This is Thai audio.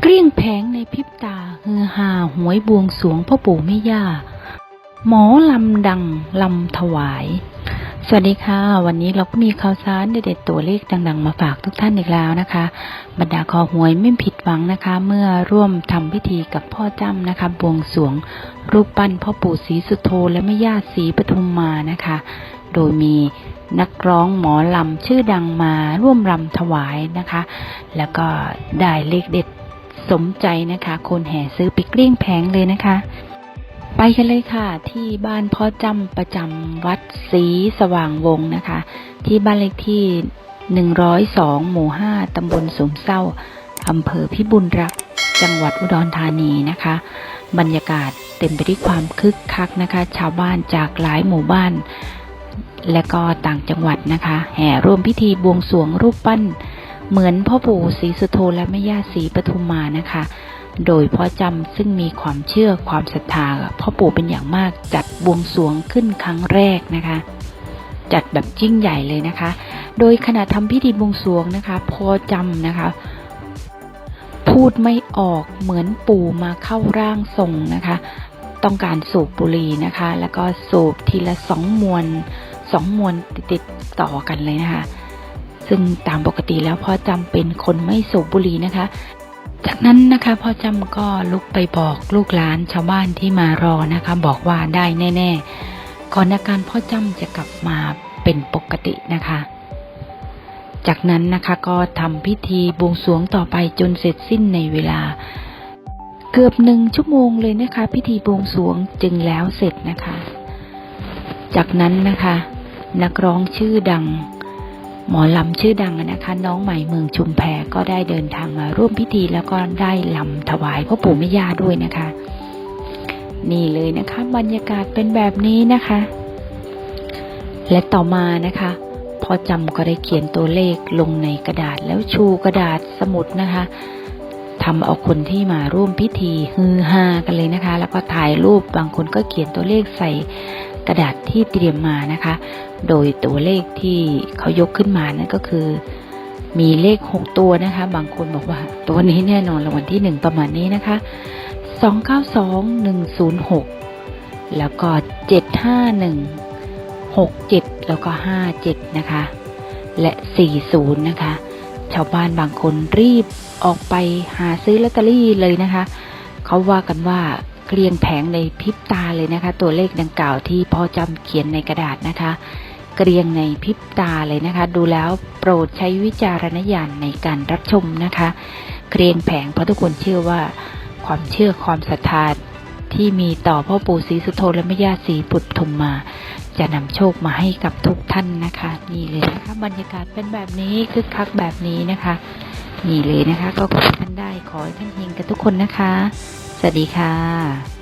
เกลี้ยงแผงในพริบตาฮือฮาหวยบวงสวงพ่อปู่แม่ย่า หมอลำดังลำถวาย สวัสดีค่ะ วันนี้เราก็มีข่าวสารเด็ดๆตัวเลขดังๆ มาฝากทุกท่านอีกแล้วนะคะ บรรดาคอหวยไม่ผิดหวังนะคะ เมื่อร่วมทำพิธีกับพ่อจ้ำนะคะ บวงสวง รูปปั้นพ่อปู่ศรีสุโธและแม่ย่าศรีปทุมมานะคะ โดยมีนักร้องหมอลำชื่อดังมาร่วมรำถวายนะคะ แล้วก็ได้เลขเด็ด สมใจนะคะ คนแห่ซื้อไปเกลี้ยงแผงเลยนะคะ ไปกันเลยค่ะ ที่บ้านพ่อจำประจำวัดศรีสว่างวงนะคะ ที่บ้านเลขที่ 102 หมู่ 5 ตำบลสมเศร้าอำเภอพิบูลรัก จังหวัดอุดรธานีนะคะ บรรยากาศเต็มไปด้วยความคึกคักนะคะ ชาวบ้านจากหลายหมู่บ้าน และก็ต่างจังหวัดนะคะ แห่ร่วมพิธีบวงสรวงรูปปั้น เหมือนพ่อปู่ศรีสุโธและแม่ย่าศรีปทุมมานะคะ โดยพ่อจำซึ่งมีความเชื่อความศรัทธาพ่อปู่เป็นอย่างมากจัดบวงสรวงขึ้นครั้งแรกนะคะ จัดแบบยิ่งใหญ่เลยนะคะ โดยขณะทำพิธีบวงสรวงนะคะพ่อจำนะคะ พูดไม่ออกเหมือนปู่มาเข้าร่างทรงนะคะ ต้องการสูบบุหรี่นะคะ แล้วก็สูบทีละสองมวนสองมวนติดต่อกันเลยนะคะ ซึ่งตามปกติแล้วพ่อจำเป็นคนไม่สูบบุหรี่นะคะ จากนั้นนะคะพ่อจำก็ลุกไปบอกลูกหลานชาวบ้านที่มารอนะคะ บอกว่าได้แน่ ๆ ก่อนอาการพ่อจำจะกลับมาเป็นปกตินะคะ จากนั้นนะคะก็ทำพิธีบวงสรวงต่อไปจนเสร็จสิ้นในเวลา เกือบหนึ่งชั่วโมงเลยนะคะ พิธีบวงสรวงจึงแล้วเสร็จนะคะ จากนั้นนะคะ นักร้องชื่อดัง หมอลำชื่อดังนะคะ น้องใหม่เมืองชุมแพก็ได้เดินทางมาร่วมพิธีแล้วก็ได้ลำถวายพ่อปู่แม่ย่าด้วยนะคะ นี่เลยนะคะ บรรยากาศเป็นแบบนี้นะคะ และต่อมานะคะพอจำก็ได้เขียนตัวเลขลงในกระดาษแล้วชูกระดาษสมุดนะคะทำเอาคนที่มาร่วมพิธีฮือฮากันเลยนะคะ แล้วก็ถ่ายรูปบางคนก็เขียนตัวเลขใส่ กระดาษที่เตรียมมานะคะ โดยตัวเลขที่เขายกขึ้นมานั่นก็คือ มีเลขหกตัวนะคะ บางคนบอกว่า ตัวนี้แน่นอนรางวัลที่หนึ่งประมาณนี้นะคะสองเก้าสองหนึ่งศูนย์หกแล้วก็เจ็ดห้าหนึ่งหกเจ็ดแล้วก็ห้าเจ็ดนะคะ และสี่ศูนย์นะคะ ชาวบ้านบางคนรีบออกไปหาซื้อลอตเตอรี่เลยนะคะ เขาว่ากันว่า เกลียงแผงในพริบตาเลยนะคะ ตัวเลขดังกล่าวที่พ่อจำเขียนในกระดาษนะคะ เกรียงในพริบตาเลยนะคะ ดูแล้วโปรดใช้วิจารณญาณในการรับชมนะคะ เกรียงแผงเพราะทุกคนเชื่อว่าความเชื่อความศรัทธาที่มีต่อพ่อปู่ศรีสุโธและแม่ย่าศรีปุตทุมมา จะนำโชคมาให้กับทุกท่านนะคะ นี่เลยนะคะบรรยากาศเป็นแบบนี้คึกคักแบบนี้นะคะ นี่เลยนะคะ ก็ขอให้ท่านได้ขอให้ท่านเฮงกับทุกคนนะคะ สวัสดีค่ะ